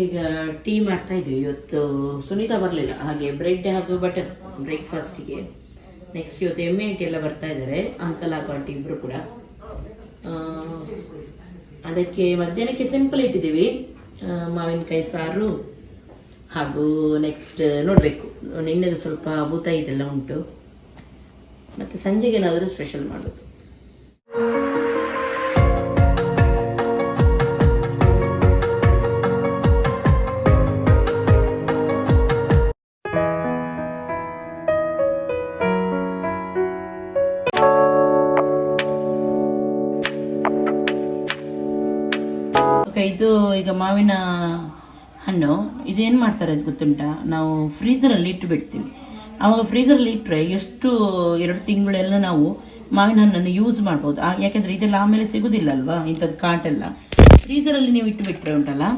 ಈಗ ಟೀ ಮಾಡ್ತಾ ಇದ್ದೀವಿ. ಇವತ್ತು ಸುನೀತಾ ಬರಲಿಲ್ಲ. ಹಾಗೆ ಬ್ರೆಡ್ ಹಾಗೂ ಬಟರ್ ಬ್ರೇಕ್ಫಾಸ್ಟಿಗೆ ನೆಕ್ಸ್ಟ್ ಇವತ್ತು ಎಮ್ಮೆ ಟಿ ಎಲ್ಲ ಬರ್ತಾ ಇದ್ದಾರೆ ಅಂಕಲ್ ಹಾಗೂ ಆಂಟಿ ಇಬ್ಬರು ಕೂಡ. ಅದಕ್ಕೆ ಮಧ್ಯಾಹ್ನಕ್ಕೆ ಸಿಂಪಲ್ ಇಟ್ಟಿದ್ದೀವಿ. ಮಾವಿನಕಾಯಿ ಸಾರು ಹಾಗೂ ನೆಕ್ಸ್ಟ್ ನೋಡಬೇಕು. ನಿನ್ನೆದು ಸ್ವಲ್ಪ ಭೂತ ಇದೆಲ್ಲ ಉಂಟು. ಮತ್ತು ಸಂಜೆಗೆ ಏನಾದರೂ ಸ್ಪೆಷಲ್ ಮಾಡೋದು. ಓಕೆ ಇದು ಈಗ ಮಾವಿನ ಹಣ್ಣು, ಇದು ಏನು ಮಾಡ್ತಾರೆ ಅದು ಗೊತ್ತುಂಟಾ? ನಾವು ಫ್ರೀಸರಲ್ಲಿ ಇಟ್ಟು ಬಿಡ್ತೀವಿ ಆವಾಗ ಫ್ರೀಸರಲ್ಲಿ ಇಟ್ಟರೆ ಎಷ್ಟು ಎರಡು ತಿಂಗಳೆಲ್ಲ ನಾವು ಮಾವಿನ ಹಣ್ಣನ್ನು ಯೂಸ್ ಮಾಡ್ಬೋದು. ಯಾಕೆಂದರೆ ಇದೆಲ್ಲ ಆಮೇಲೆ ಸಿಗೋದಿಲ್ಲ ಅಲ್ವಾ ಇಂಥದ್ದು ಕಾಟೆಲ್ಲ. ಫ್ರೀಸರಲ್ಲಿ ನೀವು ಇಟ್ಟು ಬಿಟ್ಟರೆ ಉಂಟಲ್ಲ?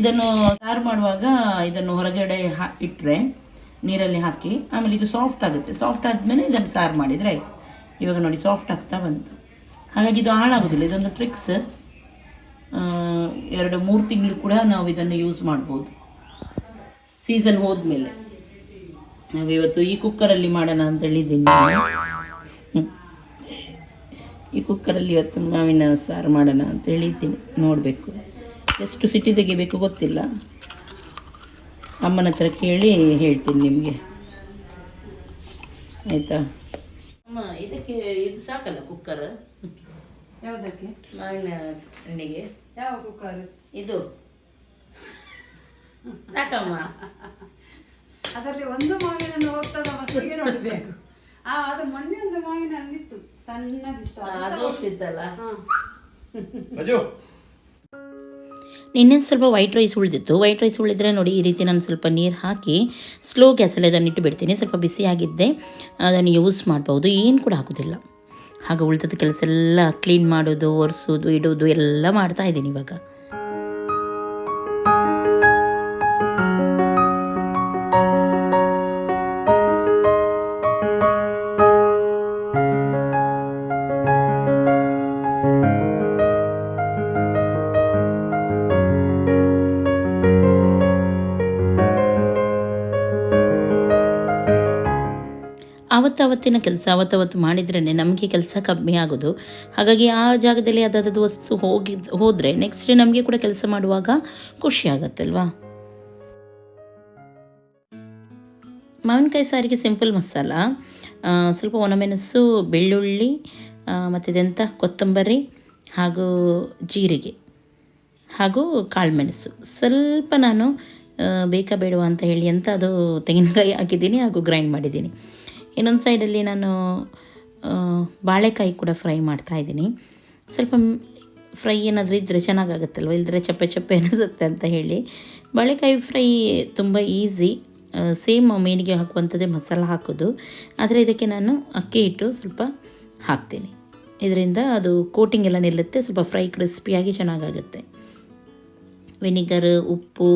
ಇದನ್ನು ಸಾರು ಮಾಡುವಾಗ ಇದನ್ನು ಹೊರಗಡೆ ಹಾ ಇಟ್ಟರೆ ನೀರಲ್ಲಿ ಹಾಕಿ, ಆಮೇಲೆ ಇದು ಸಾಫ್ಟ್ ಆಗುತ್ತೆ. ಸಾಫ್ಟ್ ಆದಮೇಲೆ ಇದನ್ನು ಸಾರು ಮಾಡಿದರೆ ಆಯಿತು. ಇವಾಗ ನೋಡಿ ಸಾಫ್ಟ್ ಆಗ್ತಾ ಬಂತು. ಹಾಗಾಗಿ ಇದು ಹಾಳಾಗೋದಿಲ್ಲ. ಇದೊಂದು ಟ್ರಿಕ್ಸ್ ಎರಡು ಮೂರು ತಿಂಗಳು ಕೂಡ ನಾವು ಇದನ್ನು ಯೂಸ್ ಮಾಡ್ಬೋದು. ಸೀಸನ್ ಹೋದ್ಮೇಲೆ. ನಾವು ಇವತ್ತು ಈ ಕುಕ್ಕರಲ್ಲಿ ಮಾಡೋಣ ಅಂತ ಹೇಳಿದ್ದೀನಿ. ಈ ಕುಕ್ಕರಲ್ಲಿ ಇವತ್ತು ಮಾವಿನ ಸಾರು ಮಾಡೋಣ ಅಂತ ಹೇಳಿದ್ದೀನಿ. ನೋಡಬೇಕು. ಎಷ್ಟು ಸಿಟಿ ತೆಗಿಬೇಕು ಗೊತ್ತಿಲ್ಲ. ಅಮ್ಮನ ಹತ್ರ ಕೇಳಿ ಹೇಳ್ತೀನಿ ನಿಮಗೆ. ಆಯಿತಾ? ಅಮ್ಮ, ಇದಕ್ಕೆ, ಇದು ಸಾಕಲ್ಲ ಕುಕ್ಕರ್ ಯಾವುದಕ್ಕೆ? ಮಾವಿನ ಹಣ್ಣಿಗೆ. ಯಾವ ಕುಕ್ಕರ್? ಇದು. ಸಾಕಮ್ಮ. ಅದರಲ್ಲಿ ಒಂದು ಮಾವಿನ ಹಣ್ಣು ಹೋಗ್ತದ ಮಟ್ಟಿಗೆ ನೋಡಬೇಕು. ಆ ಅದು ಮೊನ್ನೆ ಒಂದು ಮಾವಿನ ಹಣ್ಣಿತ್ತು. ಸಣ್ಣದಿಷ್ಟ. ಅದು ಹೋಗ್ತಿತ್ತಲ್ಲ ನಿನ್ನೆ ಸ್ವಲ್ಪ ವೈಟ್ ರೈಸ್ ಉಳಿದಿತ್ತು. ವೈಟ್ ರೈಸ್ ಉಳಿದ್ರೆ ನೋಡಿ ಈ ರೀತಿ ನಾನು ಸ್ವಲ್ಪ ನೀರು ಹಾಕಿ ಸ್ಲೋ ಗ್ಯಾಸಲ್ಲಿ ಅದನ್ನು ಇಟ್ಟು ಬಿಡ್ತೀನಿ. ಸ್ವಲ್ಪ ಬಿಸಿಯಾಗಿದ್ದೆ ಅದನ್ನು ಯೂಸ್ ಮಾಡ್ಬೋದು. ಏನು ಕೂಡ ಆಗೋದಿಲ್ಲ ಹಾಗೆ ಉಳಿದದ ಕೆಲಸ ಎಲ್ಲ ಕ್ಲೀನ್ ಮಾಡೋದು ಒರೆಸೋದು ಇಡೋದು ಎಲ್ಲ ಮಾಡ್ತಾ ಇದ್ದೀನಿ ಇವಾಗ. ಆವತ್ತಾವತ್ತಿನ ಕೆಲಸ ಅವತ್ತವತ್ತು ಮಾಡಿದ್ರೇ ನಮಗೆ ಕೆಲಸ ಕಮ್ಮಿ ಆಗೋದು. ಹಾಗಾಗಿ ಆ ಜಾಗದಲ್ಲಿ ಅದಾದದ್ದು ವಸ್ತು ಹೋಗಿ, ಹೋದರೆ ನೆಕ್ಸ್ಟ್ ಡೇ ನಮಗೆ ಕೂಡ ಕೆಲಸ ಮಾಡುವಾಗ ಖುಷಿ ಆಗತ್ತಲ್ವಾ? ಮಾವಿನಕಾಯಿ ಸಾರಿಗೆ ಸಿಂಪಲ್ ಮಸಾಲ ಸ್ವಲ್ಪ ಒಣಮೆಣಸು, ಬೆಳ್ಳುಳ್ಳಿ ಮತ್ತು ಇದೆಂಥ ಕೊತ್ತಂಬರಿ ಹಾಗೂ ಜೀರಿಗೆ ಹಾಗೂ ಕಾಳುಮೆಣಸು. ಸ್ವಲ್ಪ ನಾನು ಬೇಕಾ ಬೇಡವಾ ಅಂತ ಹೇಳಿ ಅಂತ ಅದು ತೆಂಗಿನಕಾಯಿ ಹಾಕಿದ್ದೀನಿ ಹಾಗೂ ಗ್ರೈಂಡ್ ಮಾಡಿದ್ದೀನಿ. ಇನ್ನೊಂದು ಸೈಡಲ್ಲಿ ನಾನು ಬಾಳೆಕಾಯಿ ಕೂಡ ಫ್ರೈ ಮಾಡ್ತಾ ಇದ್ದೀನಿ. ಸ್ವಲ್ಪ ಫ್ರೈ ಏನಾದರೂ ಇದ್ದರೆ ಚೆನ್ನಾಗಾಗುತ್ತಲ್ವ? ಇಲ್ಲದ್ರೆ ಚಪ್ಪೆ ಚಪ್ಪೆ ಅನಿಸುತ್ತೆ ಅಂತ ಹೇಳಿ. ಬಾಳೆಕಾಯಿ ಫ್ರೈ ತುಂಬ ಈಸಿ. ಸೇಮ್ ಮೀನಿಗೆ ಹಾಕುವಂಥದ್ದೇ ಮಸಾಲ ಹಾಕೋದು. ಆದರೆ ಇದಕ್ಕೆ ನಾನು ಅಕ್ಕಿ ಹಿಟ್ಟು ಸ್ವಲ್ಪ ಹಾಕ್ತೀನಿ. ಇದರಿಂದ ಅದು ಕೋಟಿಂಗ್ ಎಲ್ಲ ನಿಲ್ಲುತ್ತೆ, ಸ್ವಲ್ಪ ಫ್ರೈ ಕ್ರಿಸ್ಪಿಯಾಗಿ ಚೆನ್ನಾಗಾಗುತ್ತೆ. ವಿನಿಗರ್, ಉಪ್ಪು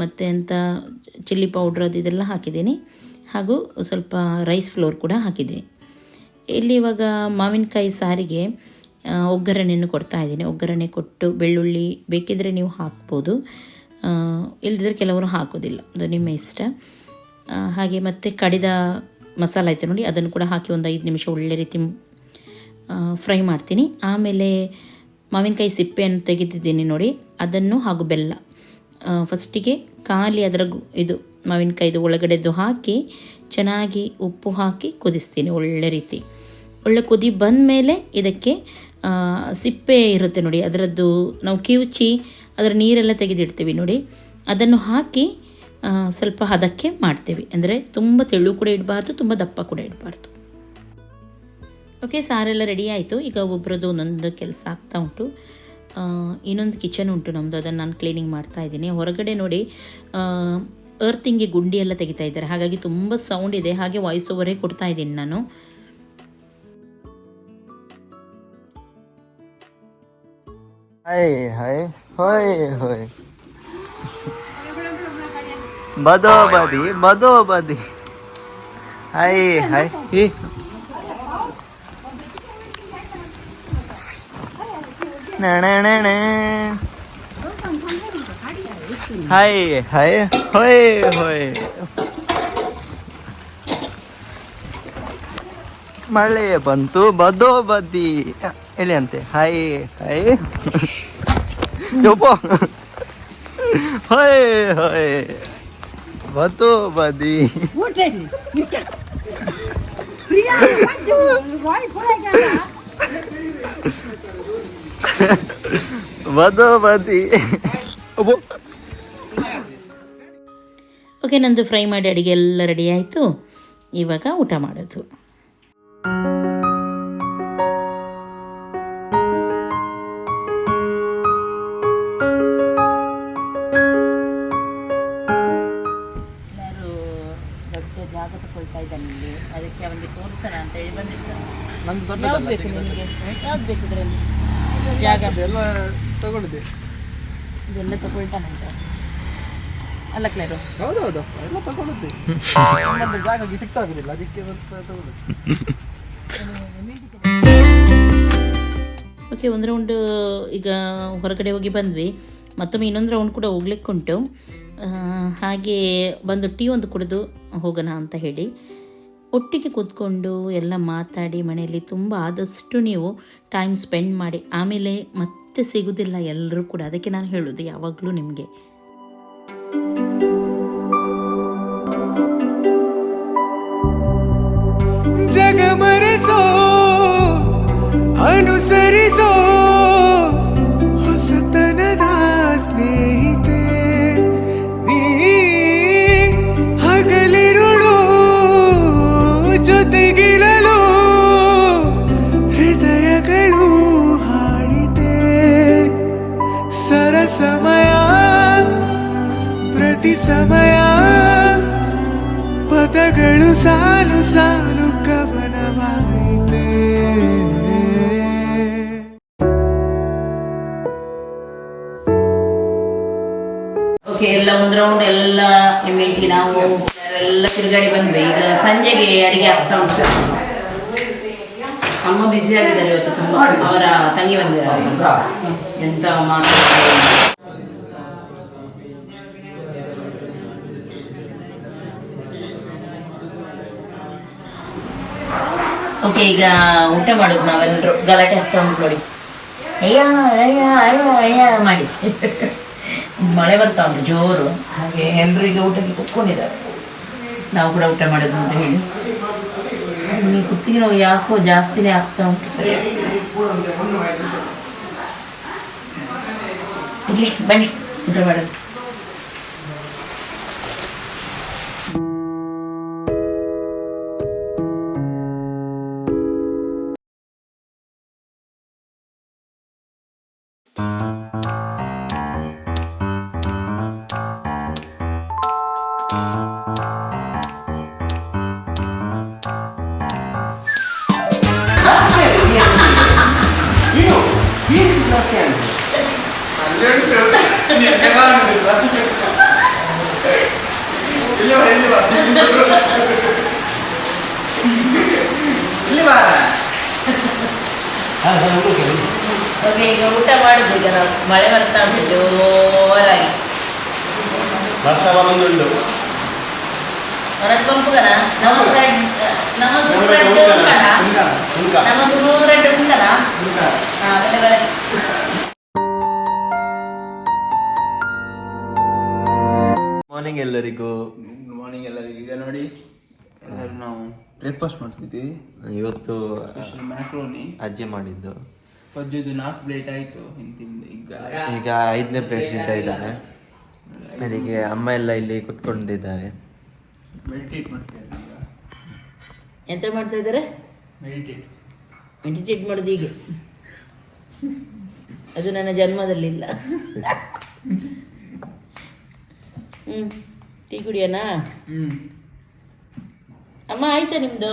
ಮತ್ತು ಅಂತ ಚಿಲ್ಲಿ ಪೌಡ್ರ್ ಅದು ಇದೆಲ್ಲ ಹಾಕಿದ್ದೀನಿ. ಹಾಗೂ ಸ್ವಲ್ಪ ರೈಸ್ ಫ್ಲೋರ್ ಕೂಡ ಹಾಕಿದೆ. ಇಲ್ಲಿ ಇವಾಗ ಮಾವಿನಕಾಯಿ ಸಾರಿಗೆ ಒಗ್ಗರಣೆಯನ್ನು ಕೊಡ್ತಾ ಇದ್ದೀನಿ. ಒಗ್ಗರಣೆ ಕೊಟ್ಟು ಬೆಳ್ಳುಳ್ಳಿ ಬೇಕಿದ್ದರೆ ನೀವು ಹಾಕ್ಬೋದು. ಇಲ್ಲದಿದ್ರೆ ಕೆಲವರು ಹಾಕೋದಿಲ್ಲ. ಅದು ನಿಮ್ಮ ಇಷ್ಟ. ಹಾಗೆ ಮತ್ತು ಕಡಿದ ಮಸಾಲ ಐತೆ ನೋಡಿ, ಅದನ್ನು ಕೂಡ ಹಾಕಿ ಒಂದು ಐದು ನಿಮಿಷ ಒಳ್ಳೆ ರೀತಿ ಫ್ರೈ ಮಾಡ್ತೀನಿ. ಆಮೇಲೆ ಮಾವಿನಕಾಯಿ ಸಿಪ್ಪೆಯನ್ನು ತೆಗೆದಿದ್ದೀನಿ ನೋಡಿ, ಅದನ್ನು ಹಾಗೂ ಬೆಲ್ಲ. ಫಸ್ಟಿಗೆ ಖಾಲಿ ಅದರ ಇದು ಮಾವಿನಕಾಯಿದು ಒಳಗಡೆದು ಹಾಕಿ ಚೆನ್ನಾಗಿ ಉಪ್ಪು ಹಾಕಿ ಕುದಿಸ್ತೀನಿ ಒಳ್ಳೆ ರೀತಿ. ಒಳ್ಳೆ ಕುದಿ ಬಂದ ಮೇಲೆ ಇದಕ್ಕೆ ಸಿಪ್ಪೆ ಇರುತ್ತೆ ನೋಡಿ, ಅದರದ್ದು ನಾವು ಕಿವುಚಿ ಅದರ ನೀರೆಲ್ಲ ತೆಗೆದಿಡ್ತೀವಿ ನೋಡಿ, ಅದನ್ನು ಹಾಕಿ ಸ್ವಲ್ಪ ಹದಕ್ಕೆ ಮಾಡ್ತೀವಿ. ಅಂದರೆ ತುಂಬ ತೆಳು ಕೂಡ ಇಡಬಾರ್ದು, ತುಂಬ ದಪ್ಪ ಕೂಡ ಇಡಬಾರ್ದು. ಓಕೆ ಸಾರೆಲ್ಲ ರೆಡಿ ಆಯಿತು. ಈಗ ಒಬ್ಬರದ್ದು ಒಂದೊಂದು ಕೆಲಸ ಆಗ್ತಾ ಉಂಟು. ಇನ್ನೊಂದು ಕಿಚನ್ ಉಂಟು ನಮ್ಮದು ಅದನ್ನು ನಾನು ಕ್ಲೀನಿಂಗ್ ಮಾಡ್ತಾ ಇದ್ದೀನಿ. ಹೊರಗಡೆ ನೋಡಿ ಅರ್ತಿಂಗೆ ಗುಂಡಿ ಎಲ್ಲ ತೆಗಿತಾ ಇದ್ದಾರೆ. ಹಾಗಾಗಿ ತುಂಬ ಸೌಂಡ್ ಇದೆ ಹಾಗೆ ವಾಯ್ಸ್ ಓವರೇ ಕೊಡ್ತಾ ಇದ್ದೀನಿ ನಾನು. ಬದೋ ಬದಿ ಬದೋ ಬದಿ ಹಾಯ್ ಹಾಯ್ ಈ ನಣಣಣ ಹಾಯ್ ಹಾಯ್ ಹೊಯ್ ಹೊಯ್ ಮಳೆ ಬಂತು ಬದೋ ಬದಿ ಹೇಳಿ ಅಂತೆ? Hi hi. ಯಪ್ಪ. ಹೊಯ್ ಹೊಯ್. ಬದೋ ಬದಿ. ಬದಿ ಓಕೆ ನಂದು ಫ್ರೈ ಮಾಡಿ ಅಡುಗೆ ಎಲ್ಲ ರೆಡಿ ಆಯಿತು. ಇವಾಗ ಊಟ ಮಾಡೋದು. ಜಾಗ ತಗೊಳ್ತಾ ಇದ್ದಾನೆ ಇಲ್ಲಿ ಅದಕ್ಕೆ ಅವನಿಗೆ ತೋರಿಸೋಣ ಅಂತ ಹೇಳಿ ಬಂದಿದ್ದ. ಯಾವ್ದು ಬೇಕು ನಿಮಗೆ? ಯಾವ್ದು ಬೇಕಿದ್ರಲ್ಲಿ ಇದರಲ್ಲಿ? ಜಾಗ ಎಲ್ಲ ತಗೊಂಡಿದ್ದೆ. ಇದೆಲ್ಲ ತಗೊಳ್ತಾನಂತ ಅಲ್ಲ ಕ್ಲೇರು. ಹೌದು ಎಲ್ಲ ತಗೊಂಡಿದ್ದೆ. ಜಾಗಕ್ಕೆ ಫಿಟ್ ಆಗುದಿಲ್ಲ ಅದಕ್ಕೆ ತಗೊಂಡು ಓಕೆ ಒಂದು ರೌಂಡ್ ಈಗ ಹೊರಗಡೆ ಹೋಗಿ ಬಂದ್ವಿ. ಮತ್ತೊಮ್ಮೆ ಇನ್ನೊಂದು ರೌಂಡ್ ಕೂಡ ಹೋಗ್ಲಿಕ್ಕೆ ಉಂಟು ಹಾಗೆ ಬಂದು ಟೀ ಒಂದು ಕುಡಿದು ಹೋಗೋಣ ಅಂತ ಹೇಳಿ. ಒಟ್ಟಿಗೆ ಕೂತ್ಕೊಂಡು ಎಲ್ಲ ಮಾತಾಡಿ ಮನೆಯಲ್ಲಿ ತುಂಬ ಆದಷ್ಟು ನೀವು ಟೈಮ್ ಸ್ಪೆಂಡ್ ಮಾಡಿ, ಆಮೇಲೆ ಮತ್ತೆ ಸಿಗೋದಿಲ್ಲ ಎಲ್ಲರೂ ಕೂಡ. ಅದಕ್ಕೆ ನಾನು ಹೇಳೋದು ಯಾವಾಗಲೂ ನಿಮಗೆ. ಜಗ ಅಮ್ಮ ಬ್ಯುಸಿ ಆಗಿದ್ದಾರೆ ಇವತ್ತು ತುಂಬ. ಅವರ ತಂಗಿ ಬಂದಿದ್ದಾರೆ. ಎಂತ ಮಾಡ್ತಾರೆ ಓಕೆ ಈಗ ಊಟ ಮಾಡೋದು ನಾವೆಲ್ಲರೂ ಗಲಾಟೆ ಆಗ್ತಾ ಉಂಟು ನೋಡಿ. ಅಯ್ಯ ಅಯ್ಯ ಅಯ್ಯ ಅಯ್ಯ ಮಾಡಿ. ಮಳೆ ಬರ್ತಾ ಉಂಟು ಜೋರು. ಹಾಗೆ ಎಲ್ಲರೂ ಈಗ ಊಟಕ್ಕೆ ಕುತ್ಕೊಂಡಿದ್ದಾರೆ. ನಾವು ಕೂಡ ಊಟ ಮಾಡೋದು ಅಂತ ಹೇಳಿ. ಈ ಕುತ್ತಿಗೆ ನೋವು ಯಾಕೋ ಜಾಸ್ತಿನೇ ಆಗ್ತಾ ಉಂಟು ಸರಿ. ಇಲ್ಲಿ ಬನ್ನಿ ಊಟ ಮಾಡೋದು ಊಟ ಮಾಡುದು ಈಗ ನಾವು. ಮಳೆ ಬರ್ತಾ ಉಂಟು ಜೋರಾಗಿ. ಮಾರ್ನಿಂಗ್ ಎಲ್ಲರಿಗೂ. ಗುಡ್ ಮಾರ್ನಿಂಗ್ ಎಲ್ಲರಿಗೂ. ಈಗ ನೋಡಿ ಎಲ್ಲರೂ ನಾವು ಬ್ರೇಕ್ಫಾಸ್ಟ್ ಮಾಡ್ತಿದ್ದೀವಿ. ಇವತ್ತು ಸ್ಪೆಷಲ್ ಮ್ಯಾಕ್ರೋನಿ ಅಜ್ಜಿ ಮಾಡಿದ್ದು. ಪಜ್ಜುದು ನಾಲ್ಕು ಪ್ಲೇಟ್ ಆಯಿತು ಹಿಂದಿಂದ ಈಗ ಈಗ ಐದನೇ ಪ್ಲೇಟ್ ತಿಂತಾ ಇದ್ದಾನೆ ಅದಕ್ಕೆ ಅಮ್ಮ ಎಲ್ಲ ಇಲ್ಲಿ ಕುತ್ಕೊಂಡಿದ್ದಾರೆ. ಮೆಡಿಟೇಟ್ ಮಾಡ್ತಿದ್ದಾರೆ ಈಗ. ಎಂತ ಮಾಡ್ತಾ ಇದ್ದಾರೆ? ಮೆಡಿಟೇಟ್ ಮೆಡಿಟೇಟ್ ಮಾಡೋದು ಹೀಗೆ. ಅದು ನನ್ನ ಜನ್ಮದಲ್ಲಿ ಇಲ್ಲ ಹ್ಞೂ ಟೀ ಕುಡಿಯೋಣ ಹ್ಞೂ ಅಮ್ಮ ಆಯ್ತಾ ನಿಮ್ಮದು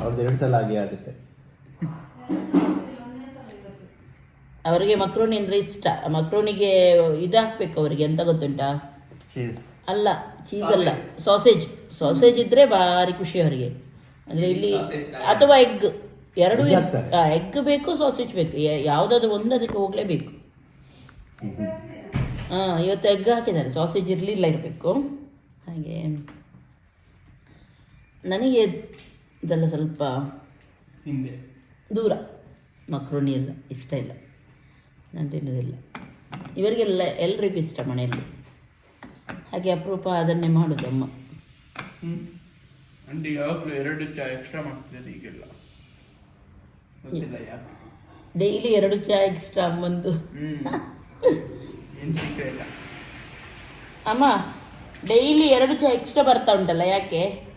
ಅವ್ರದ್ದು ಎರಡು ಸಲ ಆಗಿ ಆಗುತ್ತೆ. ಅವರಿಗೆ ಮಕ್ರೋನಿ ಅಂದ್ರೆ ಇಷ್ಟ. ಮಕ್ರೋನಿಗೆ ಇದಾಕ್ಬೇಕು ಅವರಿಗೆ. ಎಂತ ಗೊತ್ತುಂಟಾ? ಅಲ್ಲ ಚೀಸ್ ಅಲ್ಲ. ಸಾಸೇಜ್ ಸಾಸೇಜ್ ಇದ್ರೆ ಭಾರಿ ಖುಷಿ ಅವರಿಗೆ. ಅಂದ್ರೆ ಇಲ್ಲಿ ಅಥವಾ ಎಗ್ ಎರಡು ಎಗ್ ಬೇಕು ಸಾಸೇಜ್ ಬೇಕು. ಯಾವ್ದಾದ್ರು ಒಂದು ಅದಕ್ಕೆ ಹೋಗ್ಲೇಬೇಕು. ಹಾಂ ಇವತ್ತು ಎಗ್ ಹಾಕಿದ್ದಾರೆ. ಸಾಸೇಜ್ ಇರಲಿಲ್ಲ ಇರಬೇಕು. ಹಾಗೆ. ನನಗೆ ಇದೆಲ್ಲ ಸ್ವಲ್ಪ ಹಿಂದೆ. ದೂರ. ಮಕ್ರೋನಿ ಎಲ್ಲ ಇಷ್ಟ ಇಲ್ಲ. ನಾನು ತಿನ್ನೋದಿಲ್ಲ. ಇವರಿಗೆಲ್ಲ ಎಲ್ರಿಗೂ ಇಷ್ಟ ಮನೆಯಲ್ಲಿ. ಹಾಗೆ ಅಪರೂಪ ಅದನ್ನೇ ಮಾಡೋದು ಅಮ್ಮ. ಅಂಡಿ ಯಾವಾಗಲೂ ಎರಡು ಚಾ ಎಕ್ಸ್ಟ್ರಾ ಮಾಡ್ತಿದ್ದಾರೆ ಈಗೆಲ್ಲ. ಗೊತ್ತಿಲ್ಲ ಯಾಕೆ ಡೈಲಿ ಎರಡು ಚಾ ಎಕ್ಸ್ಟ್ರಾ ಅಮ್ಮಂದು. ಹ್ಮ್. ಏನು ಸೀಕ್ರೆಟ್ ಅಮ್ಮ ಡೈಲಿ ಎರಡು ಚಾ ಎಕ್ಸ್ಟ್ರಾ ಬರ್ತಾ ಉಂಟಲ್ಲ ಯಾಕೆ?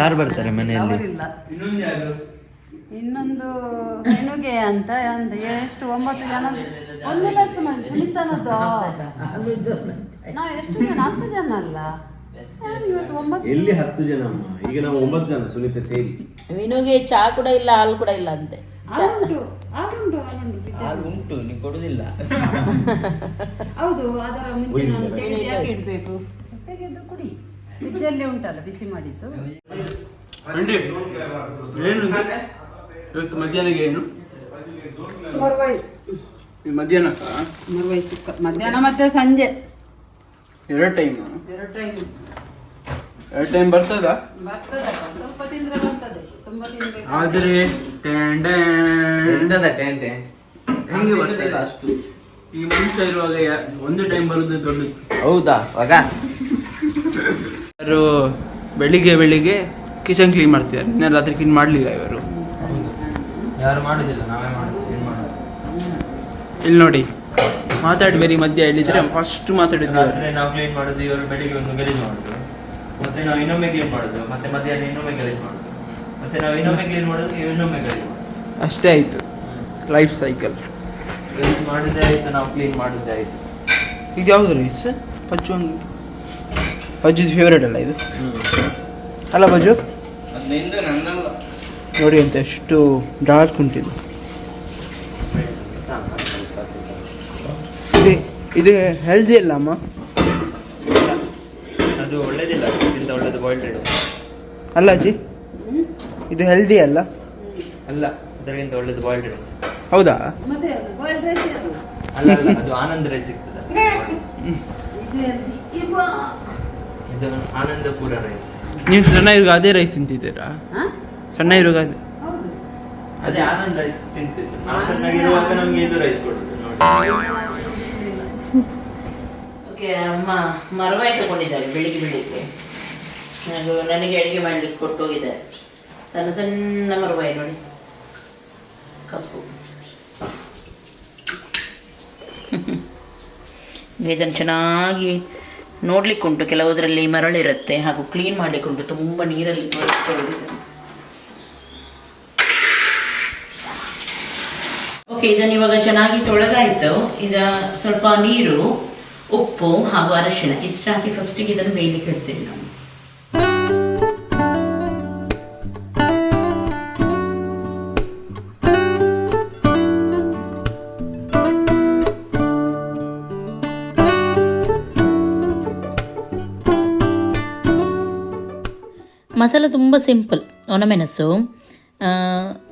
ಯಾರು ಬರ್ತಾರೆ ಮನೆಯಲ್ಲಿ? ಇನ್ನೊಂದು ಯಾರು? ಇನ್ನೊಂದು ಹೆಣ್ಣುಗೆ ಅಂತ ಅಂತ ಎಷ್ಟು ಒಂಬತ್ತು ಜನ? ಒಂದು ಲೆಸ್ ಮಾಡಿ ಸುನಿತನದ್ದು. ನಾವು ಎಷ್ಟು ಜನ? ಹತ್ತು ಜನ ಅಲ್ಲ? ಇವತ್ತು ಒಂಬತ್ತು ಎಲ್ಲಿ ಹತ್ತು ಜನ ಅಮ್ಮ? ಈಗ ನಾವು ಒಂಬತ್ತು ಜನ ಸುನಿತ ಸೇರಿ. ವಿನುಗೆ ಚಾ ಕೂಡ ಇಲ್ಲ ಹಾಲು ಕೂಡ ಇಲ್ಲ ಅಂತೆ. ಆರುಂಟು ಆರುಂಟು ಆರುಂಟು ಹಾಲು ಉಂಟು ನೀವು ಕೊಡುದಿಲ್ಲ. ಹೌದು ಅದರ ಮುಂಚೆ ನಾನು ತೆಗೆದು ಯಾಕೆ ಇಡಬೇಕು ತೆಗೆದು ಕುಡಿ. ಫ್ರಿಜ್ಜಲ್ಲೇ ಉಂಟಲ್ಲ ಬಿಸಿ ಮಾಡಿದ್ದು? ಅಂಡಿ ಏನು? ಇವತ್ತು ಮಧ್ಯಾಹ್ನಗೆ ಏನು? ಮರುವೈ. ಮಧ್ಯಾಹ್ನ? ಮಧ್ಯಾಹ್ನಕ್ಕ ಮರುವೈ ಸಿಕ್ಕ. ಮಧ್ಯಾಹ್ನ ಮತ್ತೆ ಸಂಜೆ. ಎರಡು ಟೈಮ್ ಎರಡು ಟೈಮ್ ಎರಡು ಟೈಮ್ ಬರ್ತದಾ? ಬರ್ತದೆ ಸ್ವಲ್ಪ ತಿಂದ್ರೆ ಬರ್ತದೆ. ತುಂಬಾ ತಿನ್ಬೇಕು. ಆದರೆ ಟ್ಯಾನ್ ಟ್ಯಾನ್. ಎಂತದ ಹೆಂಗೆ ಬರ್ತದೆ? ಅಷ್ಟು. ಈ ಮನುಷ್ಯ ಇರುವಾಗ ಯಾ- ಒಂದು ಟೈಮ್ ಬರುದು ದೊಡ್ಡದು. ಹೌದಾ? ಮಗ? ಇವರು ಬೆಳಿಗ್ಗೆ ಬೆಳಿಗ್ಗೆ ಕಿಚನ್ ಕ್ಲೀನ್ ಮಾಡ್ತಿದ್ದಾರೆ. ನಿನ್ನೆ ರಾತ್ರಿ ಕ್ಲೀನ್ ಮಾಡಲಿಲ್ಲ ಇವರು. ಯಾರು ಮಾಡುದಿಲ್ಲ ನಾವೇ ಮಾಡುದು ಏನ್ ಮಾಡುದು? ಇಲ್ಲಿ ನೋಡಿ ಮಾತಾಡಬೇಡಿ ಮಧ್ಯ ಹೇಳಿದ್ರೆ ಫಸ್ಟ್ ಮಾತಾಡಿದ್ದಾರೆ ರಾತ್ರಿ ನಾವು ಕ್ಲೀನ್ ಮಾಡುದು ಇವರು ಬೆಳಿಗ್ಗೆ ಒಂದು ಗಲೀಜ್ ಮಾಡುದು. ಮತ್ತೆ ನಾವು ಇನ್ನೊಮ್ಮೆ ಕ್ಲೀನ್ ಮಾಡುದು ಮತ್ತೆ ಮಧ್ಯಾಹ್ನ ಇನ್ನೊಮ್ಮೆ ಗಲೀಜ್ ಮಾಡುದು. ಮತ್ತೆ ನಾವು ಇನ್ನೊಮ್ಮೆ ಕ್ಲೀನ್ ಮಾಡುದು ಇನ್ನೊಮ್ಮೆ ಗಲೀಜ್ ಮಾಡುದು. ಅಷ್ಟೇ ಆಯ್ತು. ಲೈಫ್ ಸೈಕಲ್ ಗಲೀಜ್ ಮಾಡುದೇ ಆಯ್ತು ನಾವು ಕ್ಲೀನ್ ಮಾಡಿದ್ದೇ ಆಯ್ತು. ಇದು ಯಾವ್ದು ರೈಸ್ ಪಜ್ಜು ಪಜ್ಜುದು ಫೇವ್ರೇಟ್ ಅಲ್ಲ ಇದು? ಅಲ್ಲ ಬಜ್ಜು? ನೋಡಿ ಅಂತ ಎಷ್ಟು ಡಾರ್ಕ್ ಉಂಟಿದು. ಇದು ಇದು ಹೆಲ್ದಿ ಅಲ್ಲ ಅಮ್ಮ? ಅದು ಒಳ್ಳೇದಿಲ್ಲ ಒಳ್ಳೇದು ಬಾಯ್ಲ್ಡ್ ರೈಸ್ ಅಲ್ಲ ಅಜ್ಜಿ? ಇದು ಹೆಲ್ದಿ ಅಲ್ಲ? ಅಲ್ಲ ಅದರಿಂದ ಒಳ್ಳೇದು ಬಾಯ್ಲ್ಡ್ ರೈಸ್ ಹೌದಾ? ಮತ್ತೆ ಬಾಯ್ಲ್ಡ್ ರೈಸ್ ಅದು ಅಲ್ಲ ಅಲ್ಲ ಅದು ಆನಂದ್ ರೈಸ್ ಸಿಗ್ತದೆ. ಆನಂದಪುರ ರೈಸ್. ನೀವು ಸಣ್ಣ ಇರುವಾಗ ಅದೇ ರೈಸ್ ತಿಂತಿದ್ದೀರಾ? ಸಣ್ಣ ಇರುವಾಗ ಅದೇ? ಹೌದು. ಅದೇ ಆನಂದ್ ರೈಸ್ ತಿಂತಿದ್ರು ನಾವು ಚೆನ್ನಾಗಿರುವಾಗ ನಮ್ಗೆ ಇದು ರೈಸ್ ಕೊಡುದು ನೋಡಿ. ಓಕೆ ಅಮ್ಮ ಮರವಾಯಿ ತಗೊಂಡಿದ್ದಾರೆ ಬೆಳಿಗ್ಗೆ ಬೆಳಿಗ್ಗೆ. ಹಾಗೂ ನನಗೆ ಅಡಿಗೆ ಮಾಡ್ಲಿಕ್ಕೆ ಕೊಟ್ಟು ಹೋಗಿದ್ದಾರೆ. ಸಣ್ಣ ಸಣ್ಣ ಮರವಾಯಿ ನೋಡಿ. ಕಪ್ಪು. ಇದನ್ನು ಚೆನ್ನಾಗಿ ನೋಡ್ಲಿಕ್ಕೆ ಉಂಟು ಕೆಲವುದರಲ್ಲಿ ಮರಳಿರುತ್ತೆ ಹಾಗೂ ಕ್ಲೀನ್ ಮಾಡಲಿಕ್ಕುಂಟು, ತುಂಬ ನೀರಲ್ಲಿ ಓಕೆ ಇದನ್ನು ಇವಾಗ ಚೆನ್ನಾಗಿ ತೊಳೆದಾಯಿತು. ಈಗ ಸ್ವಲ್ಪ ನೀರು, ಉಪ್ಪು ಹಾಗೂ ಅರಶಿನ ಇಷ್ಟು ಹಾಕಿ ಫಸ್ಟಿಗೆ ಇದನ್ನು ಬೇಯಲಿಕ್ಕೆ ಇಡ್ತೀನಿ ನಾವು ಮಸಾಲೆ ತುಂಬ ಸಿಂಪಲ್, ಒಣಮೆಣಸು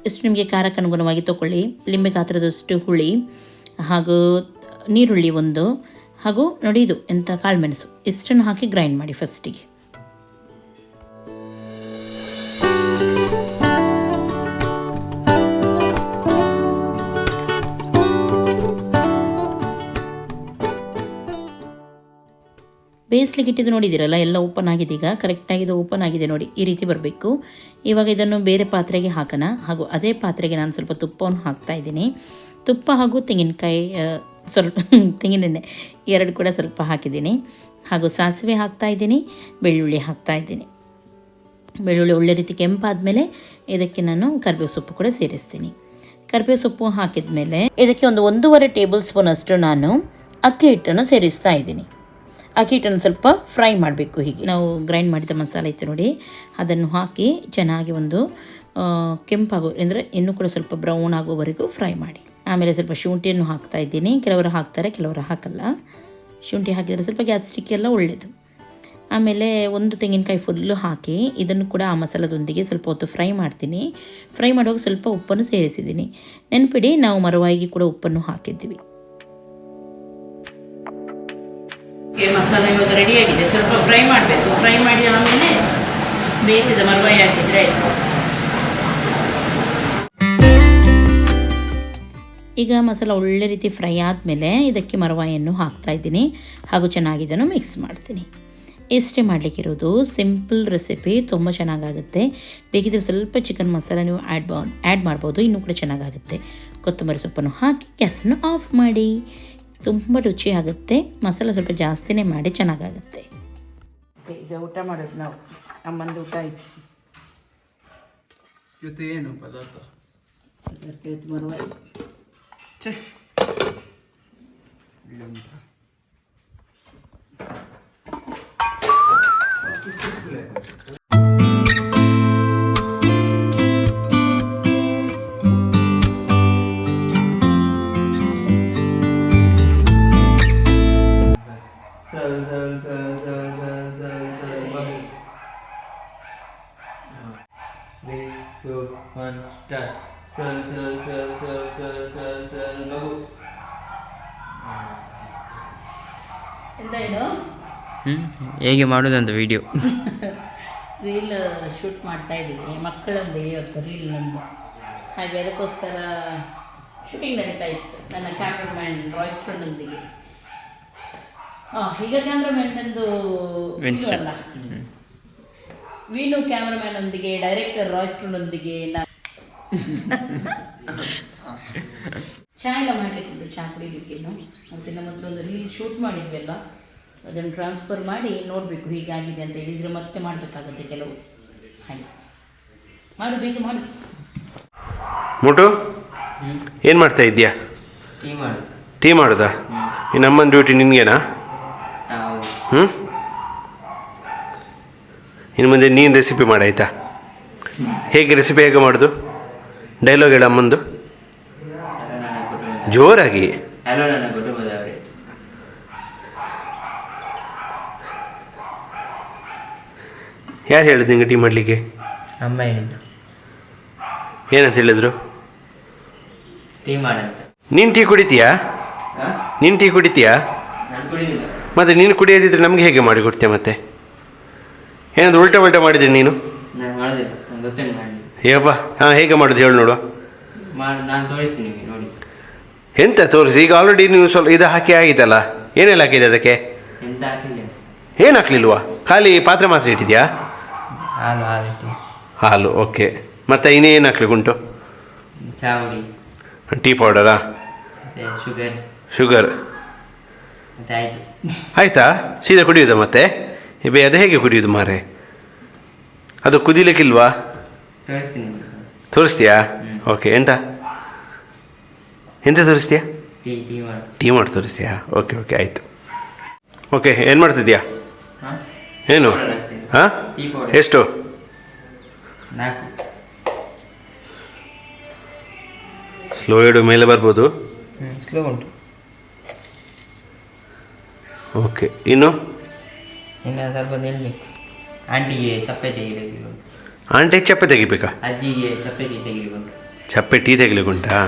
ಇಷ್ಟು ನಿಮಗೆ ಖಾರಕ್ಕೆ ಅನುಗುಣವಾಗಿ ತಗೊಳ್ಳಿ ಲಿಂಬೆ ಗಾತ್ರದಷ್ಟು ಹುಳಿ, ಹಾಗೂ ನೀರುಳ್ಳಿ ಒಂದು, ಹಾಗೂ ನೋಡಿ ಇದು ಎಂಥ ಕಾಳುಮೆಣಸು ಇಷ್ಟನ್ನು ಹಾಕಿ ಗ್ರೈಂಡ್ ಮಾಡಿ ಫಸ್ಟಿಗೆ ಬೇಯಿಸ್ಲಿಕ್ಕೆ ಇಟ್ಟಿದ್ದು ನೋಡಿದ್ದೀರಲ್ಲ ಎಲ್ಲ ಓಪನ್ ಆಗಿದೆ ಈಗ. ಕರೆಕ್ಟಾಗಿ ಇದು ಓಪನ್ ಆಗಿದೆ ನೋಡಿ. ಈ ರೀತಿ ಬರಬೇಕು. ಇವಾಗ ಇದನ್ನು ಬೇರೆ ಪಾತ್ರೆಗೆ ಹಾಕೋಣ. ಹಾಗೂ ಅದೇ ಪಾತ್ರೆಗೆ ನಾನು ಸ್ವಲ್ಪ ತುಪ್ಪವನ್ನು ಹಾಕ್ತಾ ಇದ್ದೀನಿ. ತುಪ್ಪ ಹಾಗೂ ತೆಂಗಿನಕಾಯಿ ಸ್ವಲ್ಪ ತೆಂಗಿನೆಣ್ಣೆ ಎರಡು ಕೂಡ ಸ್ವಲ್ಪ ಹಾಕಿದ್ದೀನಿ. ಹಾಗೂ ಸಾಸಿವೆ ಹಾಕ್ತಾ ಇದ್ದೀನಿ. ಬೆಳ್ಳುಳ್ಳಿ ಹಾಕ್ತಾ ಇದ್ದೀನಿ. ಬೆಳ್ಳುಳ್ಳಿ ಒಳ್ಳೆ ರೀತಿ ಕೆಂಪಾದ ಮೇಲೆ ಇದಕ್ಕೆ ನಾನು ಕರಿಬೇವು ಸೊಪ್ಪು ಕೂಡ ಸೇರಿಸ್ತೀನಿ. ಕರಿಬೇವು ಸೊಪ್ಪು ಹಾಕಿದ ಮೇಲೆ ಇದಕ್ಕೆ ಒಂದು ಒಂದೂವರೆ ಟೇಬಲ್ ಸ್ಪೂನ್ ಅಷ್ಟು ನಾನು ಅಕ್ಕಿ ಹಿಟ್ಟನ್ನು ಸೇರಿಸ್ತಾ ಇದ್ದೀನಿ. ಅಕ್ಕಿ ಹಿಟ್ಟನ್ನು ಸ್ವಲ್ಪ ಫ್ರೈ ಮಾಡಬೇಕು ಹೀಗೆ. ನಾವು ಗ್ರೈಂಡ್ ಮಾಡಿದ ಮಸಾಲೆ ಇತ್ತು ನೋಡಿ, ಅದನ್ನು ಹಾಕಿ ಚೆನ್ನಾಗಿ ಒಂದು ಕೆಂಪಾಗೋ, ಅಂದರೆ ಇನ್ನೂ ಕೂಡ ಸ್ವಲ್ಪ ಬ್ರೌನ್ ಆಗೋವರೆಗೂ ಫ್ರೈ ಮಾಡಿ. ಆಮೇಲೆ ಸ್ವಲ್ಪ ಶುಂಠಿಯನ್ನು ಹಾಕ್ತಾ ಇದ್ದೀನಿ. ಕೆಲವರು ಹಾಕ್ತಾರೆ, ಕೆಲವರು ಹಾಕಲ್ಲ. ಶುಂಠಿ ಹಾಕಿದರೆ ಸ್ವಲ್ಪ ಗ್ಯಾಸ್ಟ್ರಿಕ್ ಎಲ್ಲ ಒಳ್ಳೆಯದು ಆಮೇಲೆ ಒಂದು ತೆಂಗಿನಕಾಯಿ ಫುಲ್ಲು ಹಾಕಿ ಇದನ್ನು ಕೂಡ ಆ ಮಸಾಲದೊಂದಿಗೆ ಸ್ವಲ್ಪ ಹೊತ್ತು ಫ್ರೈ ಮಾಡ್ತೀನಿ. ಫ್ರೈ ಮಾಡುವಾಗ ಸ್ವಲ್ಪ ಉಪ್ಪನ್ನು ಸೇರಿಸಿದ್ದೀನಿ. ನೆನಪಿಡಿ, ನಾವು ಮರವಾಗಿ ಕೂಡ ಉಪ್ಪನ್ನು ಹಾಕಿದ್ವಿ ಮಸಾಲೆ ಇವಾಗ ರೆಡಿ ಆಗಿದೆ. ಸ್ವಲ್ಪ ಫ್ರೈ ಮಾಡಬೇಕು. ಫ್ರೈ ಮಾಡಿ ಆಮೇಲೆ ಬೇಯಿಸಿದ ಮರವಾಯಿ ಹಾಕಿದರೆ ಈಗ ಮಸಾಲ ಒಳ್ಳೆ ರೀತಿ ಫ್ರೈ ಆದಮೇಲೆ ಇದಕ್ಕೆ ಮರವಾಯನ್ನು ಹಾಕ್ತಾ ಇದ್ದೀನಿ. ಹಾಗೂ ಚೆನ್ನಾಗಿ ಇದನ್ನು ಮಿಕ್ಸ್ ಮಾಡ್ತೀನಿ. ಇಷ್ಟೇ ಮಾಡಲಿಕ್ಕಿರೋದು ಸಿಂಪಲ್ ರೆಸಿಪಿ ತುಂಬ ಚೆನ್ನಾಗಾಗುತ್ತೆ. ಬೇಕಿದ್ರೆ ಸ್ವಲ್ಪ ಚಿಕನ್ ಮಸಾಲ ನೀವು ಆ್ಯಡ್ ಆ್ಯಡ್ ಮಾಡ್ಬೋದು. ಇನ್ನೂ ಕೂಡ ಚೆನ್ನಾಗಾಗುತ್ತೆ. ಕೊತ್ತಂಬರಿ ಸೊಪ್ಪನ್ನು ಹಾಕಿ ಗ್ಯಾಸನ್ನು ಆಫ್ ಮಾಡಿ. ತುಂಬ ರುಚಿಯಾಗುತ್ತೆ. ಮಸಾಲ ಸ್ವಲ್ಪ ಜಾಸ್ತಿನೇ ಮಾಡಿ ಚೆನ್ನಾಗಾಗುತ್ತೆ. ಈಗ ಊಟ ಮಾಡೋದು ನಾವು. ಅಮ್ಮಂದು ಊಟ ಆಯಿತು. ಜೊತೆ ಏನು ಪದಾರ್ಥ? ಇವತ್ತು ಹೇಗೆ ಮಾಡೋದಂತ ವಿಡಿಯೋ ರೀಲ್ ಶೂಟ್ ಮಾಡ್ತಾ ಇದ್ದೀವಿ. ಮಕ್ಕಳೊಂದಿಗೆ ಇವತ್ತು ರೀಲ್ ನಂದು. ಹಾಗೆ ಅದಕ್ಕೋಸ್ಕರ ಶೂಟಿಂಗ್ ನಡೀತಾ ಇತ್ತು. ನನ್ನ ಕ್ಯಾಮ್ರಾಮ್ಯಾನ್ ರಾಯ್ಸ್ಟೊಂಡೊಂದಿಗೆ ಹಾಂ ಈಗ ಕ್ಯಾಮ್ರಾಮ್ಯಾನ್ ನಂದು ವೀಣು ಅಲ್ಲ. ವೀಣು ಕ್ಯಾಮ್ರಾಮ್ಯಾನ್ ಒಂದಿಗೆ ಡೈರೆಕ್ಟರ್ ರಾಯ್ಸ್ಟ್ರೊಂದಿಗೆ ಚಹಾ ಎಲ್ಲ ಮಾಡ್ಲಿಕ್ಕೆ ಚಹಾ ಕುಡಿಲಿಕ್ಕೇನು. ಮತ್ತೆ ನಮ್ಮ ಹತ್ರ ಒಂದು ರೀಲ್ ಶೂಟ್ ಮಾಡಿದ್ವಲ್ಲ ಅದನ್ನು ಟ್ರಾನ್ಸ್ಫರ್ ಮಾಡಿ ನೋಡಬೇಕು ಹೀಗಾಗಿದೆ ಅಂತ ಹೇಳಿದ್ರೆ ಮತ್ತೆ ಮಾಡಬೇಕಾಗತ್ತೆ ಕೆಲವು. ಹಾಗೆ. ಮಾಡು ಬೇಗ ಮಾಡು. ಮುಟು ಏನು ಮಾಡ್ತಾ ಇದ್ಯಾ ಟೀ ಮಾಡು. ಟೀ ಮಾಡುದಾ? ಈ ನಮ್ಮನ ಡ್ಯೂಟಿ ನಿನಗೇನಾ? ಹ್ಞೂ ಇನ್ನು ಮುಂದೆ ನೀನು ರೆಸಿಪಿ ಮಾಡಾಯ್ತಾ ಹೇಗೆ ರೆಸಿಪಿ ಹೇಗೆ ಮಾಡೋದು? ಡೈಲಾಗ್ ಹೇಳ ಅಮ್ಮಂದು. ಜೋರಾಗಿ. ಯಾರು ಹೇಳಿದ್ರು ನಿಂಗೆ ಟೀ ಮಾಡಲಿಕ್ಕೆ? ಅಮ್ಮ ಹೇಳಿದ್ರು ಏನಂತ ಹೇಳಿದ್ರು? ಟೀ ಮಾಡಂತ ನೀನು ಟೀ ಕುಡಿತೀಯಾ? ನೀನು ಟೀ ಕುಡಿತೀಯಾ? ಮತ್ತು ನೀನು ಕುಡಿಯೋದಿದ್ರೆ ನಮಗೆ ಹೇಗೆ ಮಾಡಿ ಕೊಡ್ತೀಯ ಮತ್ತೆ? ಏನಾದ್ರು ಉಲ್ಟಾ ಉಲ್ಟಾ ಮಾಡಿದ್ರಿ ನೀನು? ಏಪ್ಪ ಹಾಂ ಹೇಗೆ ಮಾಡೋದು ಹೇಳು ನೋಡುವ. ಎಂತ ತೋರಿಸಿ? ಈಗ ಆಲ್ರೆಡಿ ನೀವು ಸ್ವಲ್ಪ ಇದು ಹಾಕಿ ಆಗಿತ್ತಲ್ಲ ಏನೆಲ್ಲ ಹಾಕಿದೆ ಅದಕ್ಕೆ? ಏನು ಹಾಕ್ಲಿಲ್ವಾ? ಖಾಲಿ ಪಾತ್ರೆ ಮಾತ್ರ ಇಟ್ಟಿದ್ಯಾ? ಹಾಲು ಓಕೆ. ಮತ್ತೆ ಇನ್ನೇನು ಹಾಕ್ಲಿಕ್ಕೆ ಉಂಟು ಚಾವಡಿ. ಟೀ ಪೌಡರಾ? ಶುಗರ್. ಶುಗರ್. ಆಯಿತು? ಸೀದಾ ಕುಡಿಯೋದ ಮತ್ತೆ? ಬೇ ಅದು ಹೇಗೆ ಕುಡಿಯೋದು ಮಾರೆ? ಅದು ಕುದಿಲಿಕ್ಕಿಲ್ವಾ? ತೋರಿಸ್ತೀಯಾ? ಓಕೆ ಎಂತ? ಎಂತ ತೋರಿಸ್ತೀಯಾ? ಟೀ ಮಾಡು. ತೋರಿಸ್ತೀಯಾ? ಓಕೆ ಓಕೆ ಆಯಿತು. ಓಕೆ ಏನು ಮಾಡ್ತಿದ್ಯಾ ಏನು? ಹಾಂ? ಎಷ್ಟು? ಸ್ಲೋ ಇಡು ಮೇಲೆ ಬರ್ಬೋದು. ಸ್ಲೋ ಉಂಟು. ಓಕೆ ಇನ್ನು? ನಿಲ್ಬೇಕು ಆಂಟಿಗೆ ಚಪ್ಪೆ ತೆಗಿಬೇಕು. ಆಂಟಿ ಚಪ್ಪೆ ತೆಗಿಬೇಕಾ? ಅಜ್ಜಿಗೆ ಚಪ್ಪೆ ತೆಗಿಬೇಕು. ಚಪ್ಪೆ ಟೀ ತೆಗಿಲಿಕ್ಕುಂಟಾ?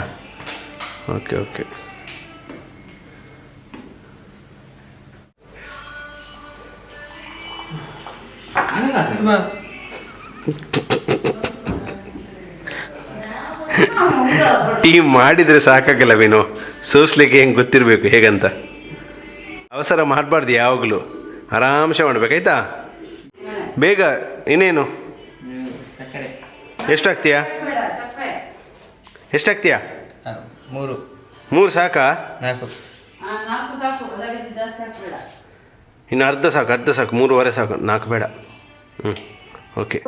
Okay okay. ಟೀ ಮಾಡಿದರೆ ಸಾಕಾಗಲ್ಲ ವೇನು. ಸೋಸ್ಲಿಕ್ಕೆ ಹೆಂಗೆ ಗೊತ್ತಿರಬೇಕು ಹೇಗಂತ? ಅವಸರ ಮಾಡಬಾರ್ದು ಯಾವಾಗಲೂ. ಆರಾಮ್ಸೆ ಮಾಡ್ಬೇಕಾಯ್ತಾ? ಬೇಗ ಇನ್ನೇನು? ಎಷ್ಟಾಗ್ತೀಯಾ? ಎಷ್ಟಾಗ್ತೀಯಾ? ಮೂರು. ಮೂರು ಸಾಕಾ? ಇನ್ನು ಅರ್ಧ ಸಾಕು ಅರ್ಧ ಸಾಕು. ಮೂರುವರೆ ಸಾಕು. ನಾಲ್ಕು ಬೇಡ. ಹ್ಞೂ ಓಕೆ.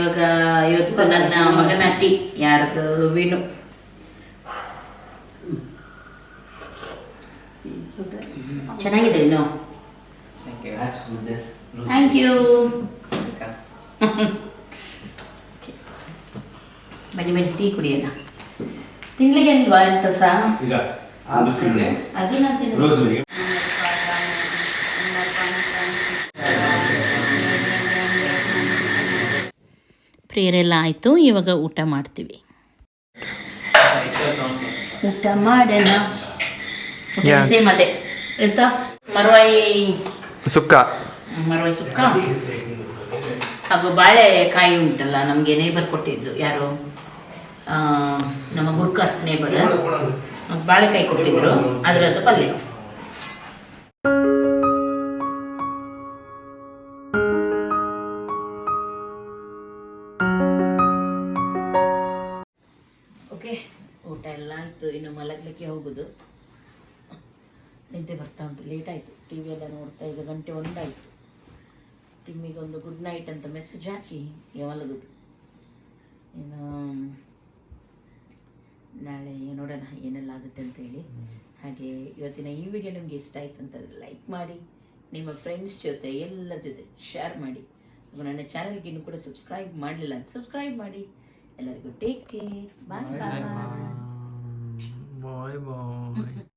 ಇವಾಗ ಇವತ್ತು ನನ್ನ ಮಗನ ಟೀ ಯಾರದು ವೇಣು ಚೆನ್ನಾಗಿದೆ ವೇಣು ಥ್ಯಾಂಕ್ ಯು ಬನ್ನಿ ಬನ್ನಿ ಟೀ ಕುಡಿಯೋಣ. ತಿನ್ಲಿಕ್ಕೆ ಅಲ್ವಾ ಎಂತ ಸಹ ಅದು ನಾನು ಪ್ರೇಯರ್ ಎಲ್ಲ ಆಯಿತು ಇವಾಗ ಊಟ ಮಾಡ್ತೀವಿ. ಊಟ ಮಾಡೋಣ. ಸೇಮ್ ಅದೇ. ಎಂತ? ಮರವಾಯಿ. ಸುಕ್ಕ. ಮರವಾಯಿ ಸುಕ್ಕ? ಹಾಗೂ ಬಾಳೆಕಾಯಿ ಉಂಟಲ್ಲ ನಮಗೆ ನೇಬರ್ ಕೊಟ್ಟಿದ್ದು. ಯಾರು? ಆ, ನಮ್ಮ ಗುರ್ಕ ನೇಬರ್ ಬಾಳೆಕಾಯಿ ಕೊಟ್ಟಿದ್ರು. ಅದರದ್ದು ಪಲ್ಯ. ಮಲಗಲಿಕ್ಕೆ ಹೋಗೋದು. ನಿದ್ದೆ ಬರ್ತಾ ಉಂಟು ಲೇಟ್ ಆಯಿತು. ಟಿ ವಿ ಎಲ್ಲ ನೋಡ್ತಾ ಈಗ ಗಂಟೆ ಒಂದಾಯಿತು. ತಿಮ್ಮಿಗೊಂದು ಗುಡ್ ನೈಟ್ ಅಂತ ಮೆಸೇಜ್ ಹಾಕಿ ಮಲಗುದು. ಏನು ಇನ್ನು ನಾಳೆ ನೋಡೋಣ ಏನೆಲ್ಲ ಆಗುತ್ತೆ ಅಂತ ಹೇಳಿ. ಹಾಗೆ ಇವತ್ತಿನ ಈ ವಿಡಿಯೋ ನಿಮಗೆ ಇಷ್ಟ ಆಯ್ತು ಅಂತ ಲೈಕ್ ಮಾಡಿ ನಿಮ್ಮ ಫ್ರೆಂಡ್ಸ್ ಜೊತೆ ಎಲ್ಲರ ಜೊತೆ ಶೇರ್ ಮಾಡಿ. ನನ್ನ ಚಾನಲ್ಗೆ ಇನ್ನೂ ಕೂಡ ಸಬ್ಸ್ಕ್ರೈಬ್ ಮಾಡಲಿಲ್ಲ ಅಂತ ಸಬ್ಸ್ಕ್ರೈಬ್ ಮಾಡಿ. ಎಲ್ಲರಿಗೂ take care bye bye Bye bye.